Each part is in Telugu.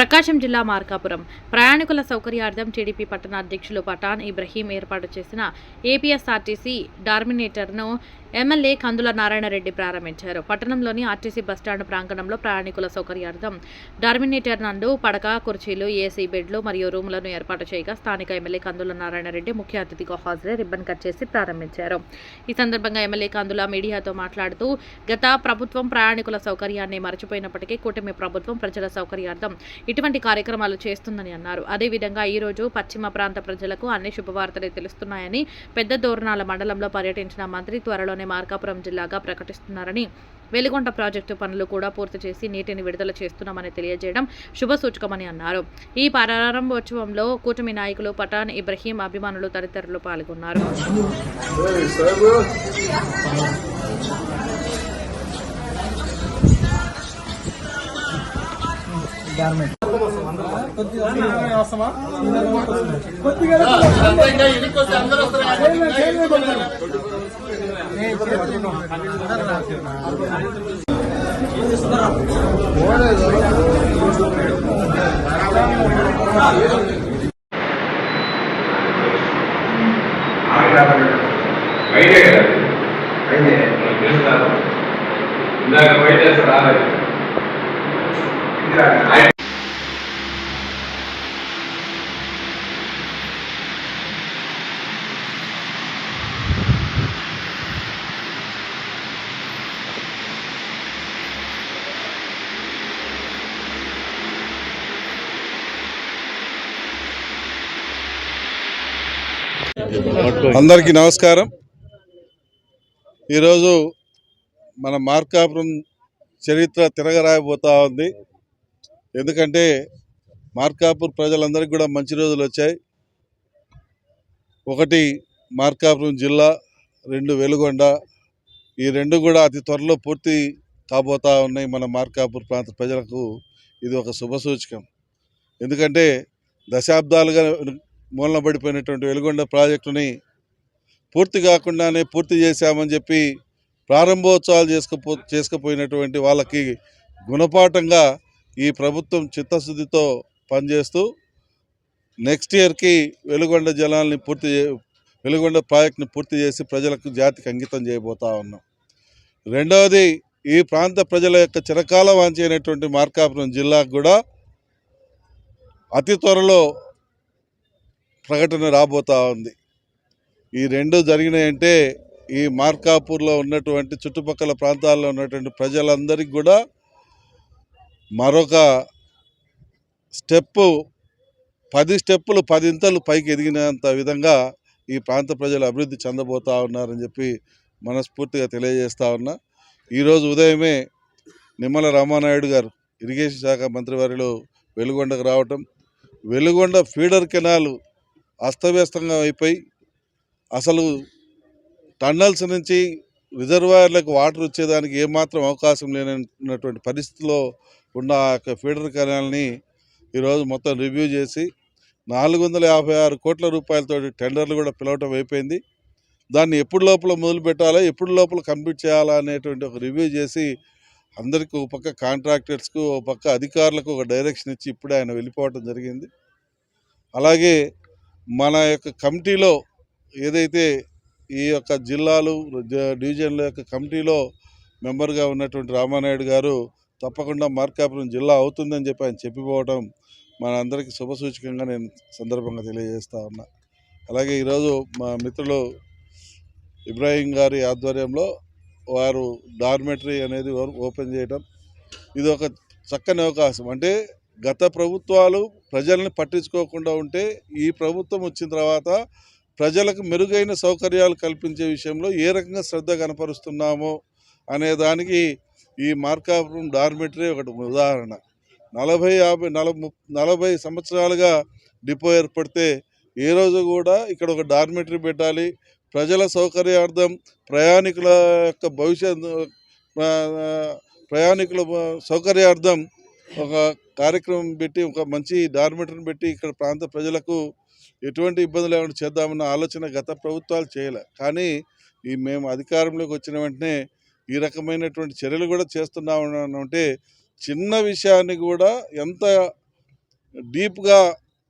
ప్రకాశం జిల్లా మార్కాపురం. ప్రయాణికుల సౌకర్యార్థం టీడీపీ పట్టణ అధ్యక్షులు పఠాన్ ఇబ్రహీం ఏర్పాటు చేసిన ఏపీఎస్ఆర్టీసీ డార్మినేటర్ను ఎమ్మెల్యే కందుల నారాయణరెడ్డి ప్రారంభించారు. పట్టణంలోని ఆర్టీసీ బస్టాండ్ ప్రాంగణంలో ప్రయాణికుల సౌకర్యార్థం డార్మినేటర్ నందు పడక కుర్చీలు ఏసీ బెడ్లు మరియు రూములను ఏర్పాటు చేయగా స్థానిక ఎమ్మెల్యే కందుల నారాయణరెడ్డి ముఖ్య అతిథిగా హాజరై రిబ్బన్ కట్ చేసి ప్రారంభించారు. ఈ సందర్భంగా ఎమ్మెల్యే కందుల మీడియాతో మాట్లాడుతూ గత ప్రభుత్వం ప్రయాణికుల సౌకర్యాన్ని మరచిపోయినప్పటికీ కూటమి ప్రభుత్వం ప్రజల సౌకర్యార్థం ఇటువంటి కార్యక్రమాలు చేస్తుందని అన్నారు. అదేవిధంగా ఈ రోజు పశ్చిమ ప్రాంత ప్రజలకు అన్ని శుభవార్తలే తెలుస్తున్నాయని పెద్ద దోరణాల మండలంలో పర్యటించిన మంత్రి త్వరలోనే మార్కాపురం జిల్లాగా ప్రకటిస్తున్నారని వెలిగొండ ప్రాజెక్టు పనులు కూడా పూర్తి చేసి నీటిని విడుదల చేస్తున్నామని తెలియజేయడం శుభసూచకమని అన్నారు. ఈ ప్రారంభోత్సవంలో కూటమి నాయకులు పఠాన్ ఇబ్రహీం అభిమానులు తదితరులు పాల్గొన్నారు. బయటే కదా అయితే తెలుస్తారు ఇందాక బయట చేస్తే రాలేదు అందరికీ నమస్కారం. ఈరోజు మన మార్కాపురం చరిత్ర తిరగరాయబోతా ఉంది. ఎందుకంటే మార్కాపూర్ ప్రజలందరికీ కూడా మంచి రోజులు వచ్చాయి. ఒకటి మార్కాపురం జిల్లా రెండు వెలుగొండ. ఈ రెండు కూడా అతి త్వరలో పూర్తి కాబోతా ఉన్నాయి మన మార్కాపూర్ ప్రాంత ప్రజలకు. ఇది ఒక శుభసూచకం ఎందుకంటే దశాబ్దాలుగా మూలన పడిపోయినటువంటి వెలుగొండ ప్రాజెక్టుని పూర్తి కాకుండానే పూర్తి చేశామని చెప్పి ప్రారంభోత్సవాలు చేసుకపో చేసుకుపోయినటువంటి వాళ్ళకి గుణపాఠంగా ఈ ప్రభుత్వం చిత్తశుద్ధితో పనిచేస్తూ నెక్స్ట్ ఇయర్కి వెలుగొండ జలాల్ని పూర్తి చే- వెలుగొండ ప్రాజెక్ట్ని పూర్తి చేసి ప్రజలకు జాతికి అంకితం చేయబోతా ఉన్నాం. రెండవది ఈ ప్రాంత ప్రజల యొక్క చిరకాల వాంచైనటువంటి మార్కాపురం జిల్లాకు కూడా అతి త్వరలో ప్రకటన రాబోతా ఉంది. ఈ రెండు జరిగినాయంటే ఈ మార్కాపూర్లో ఉన్నటువంటి చుట్టుపక్కల ప్రాంతాల్లో ఉన్నటువంటి ప్రజలందరికీ కూడా మరొక స్టెప్పు పది స్టెప్పులు పదింతలు పైకి ఎదిగినంత విధంగా ఈ ప్రాంత ప్రజలు అభివృద్ధి చెందబోతూ ఉన్నారని చెప్పి మనస్ఫూర్తిగా తెలియజేస్తూ ఉన్నా. ఈరోజు ఉదయమే నిమ్మల రామానాయుడు గారు ఇరిగేషన్ శాఖ మంత్రివర్యులు వెలుగొండకు రావటం వెలుగొండ ఫీడర్ కెనాలు అస్తవ్యస్తంగా అయిపోయి అసలు టన్నల్స్ నుంచి రిజర్వాయర్లకు వాటర్ వచ్చేదానికి ఏమాత్రం అవకాశం లేనటువంటి పరిస్థితిలో ఉన్న ఆ యొక్క ఫీడర్ కెనాల్ని ఈరోజు మొత్తం రివ్యూ చేసి నాలుగు వందల యాభై ఆరు కోట్ల రూపాయలతో టెండర్లు కూడా పిలవటం అయిపోయింది. దాన్ని ఎప్పుడు లోపల మొదలు పెట్టాలా ఎప్పుడు లోపల కంప్లీట్ చేయాలా అనేటువంటి ఒక రివ్యూ చేసి అందరికీ ఒక పక్క కాంట్రాక్టర్స్కు ఒక పక్క అధికారులకు ఒక డైరెక్షన్ ఇచ్చి ఇప్పుడే ఆయన వెళ్ళిపోవటం జరిగింది. అలాగే మన యొక్క కమిటీలో ఏదైతే ఈ యొక్క జిల్లాలు డివిజన్ల యొక్క కమిటీలో మెంబర్గా ఉన్నటువంటి రామానాయుడు గారు తప్పకుండా మార్కాపురం జిల్లా అవుతుందని చెప్పి ఆయన చెప్పిపోవడం మన అందరికీ శుభసూచకంగా నేను సందర్భంగా తెలియజేస్తా ఉన్నా. అలాగే ఈరోజు మా మిత్రులు ఇబ్రాహీం గారి ఆధ్వర్యంలో వారు డార్మెటరీ అనేది ఓపెన్ చేయడం ఇది ఒక చక్కని అవకాశం. అంటే గత ప్రభుత్వాలు ప్రజల్ని పట్టించుకోకుండా ఉంటే ఈ ప్రభుత్వం వచ్చిన తర్వాత ప్రజలకు మెరుగైన సౌకర్యాలు కల్పించే విషయంలో ఏ రకంగా శ్రద్ధ కనపరుస్తున్నామో అనే దానికి ఈ మార్కాపురం డార్మెటరీ ఒకటి ఉదాహరణ. నలభై యాభై నలభై నలభై సంవత్సరాలుగా డిపో ఏర్పడితే ఏ రోజు కూడా ఇక్కడ ఒక డార్మెటరీ పెట్టాలి. ప్రజల సౌకర్యార్థం ప్రయాణికుల యొక్క భవిష్యత్ ప్రయాణికుల సౌకర్యార్థం ఒక కార్యక్రమం పెట్టి ఒక మంచి డార్మెటర్ని పెట్టి ఇక్కడ ప్రాంత ప్రజలకు ఎటువంటి ఇబ్బందులు లేకుండా చేద్దామన్న ఆలోచన గత ప్రభుత్వాలు చేయలే. కానీ ఈ మేము అధికారంలోకి వచ్చిన వెంటనే ఈ రకమైనటువంటి చర్యలు కూడా చేస్తున్నాము అంటే చిన్న విషయాన్ని కూడా ఎంత డీప్గా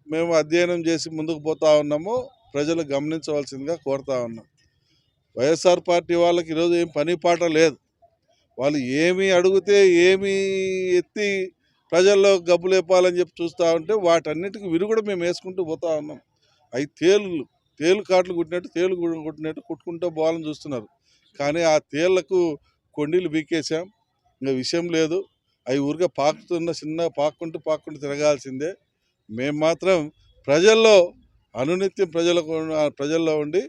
మేము అధ్యయనం చేసి ముందుకు పోతా ఉన్నామో ప్రజలు గమనించవలసిందిగా కోరుతా ఉన్నాం. వైఎస్ఆర్ పార్టీ వాళ్ళకి ఈరోజు ఏం పని పాట లేదు. వాళ్ళు ఏమి అడిగితే ఏమి ఎత్తి ప్రజల్లో గబ్బు లేపాలని చెప్పి చూస్తూ ఉంటే వాటన్నిటికి విరుగుడు కూడా మేము వేసుకుంటూ పోతా ఉన్నాం. అవి తేలు తేలు కాట్లు కుట్టినట్టు తేలు కుట్టినట్టు కుట్టుకుంటూ పోవాలని చూస్తున్నారు. కానీ ఆ తేళ్ళకు కొండీలు బీకేసాం ఇంకా విషయం లేదు. అవి ఊరికే పాకుతున్న చిన్న పాక్కుంటూ పాక్కుంటూ తిరగాల్సిందే. మేము మాత్రం ప్రజల్లో అనునిత్యం ప్రజలకు ప్రజల్లో ఉండి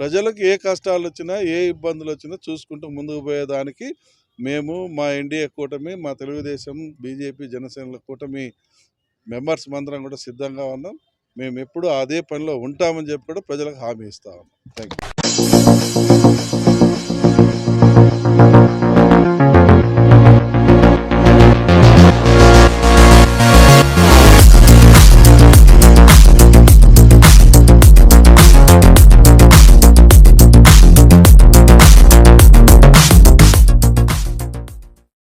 ప్రజలకు ఏ కష్టాలు వచ్చినా ఏ ఇబ్బందులు వచ్చినా చూసుకుంటూ ముందుకు పోయేదానికి మేము మా ఎన్డీఏ కూటమి మా తెలుగుదేశం బీజేపీ జనసేనల కూటమి మెంబర్స్ మందరం కూడా సిద్ధంగా ఉన్నాం. మేము ఎప్పుడూ అదే పనిలో ఉంటామని చెప్పి కూడా ప్రజలకు హామీ ఇస్తా ఉన్నాం. Thank you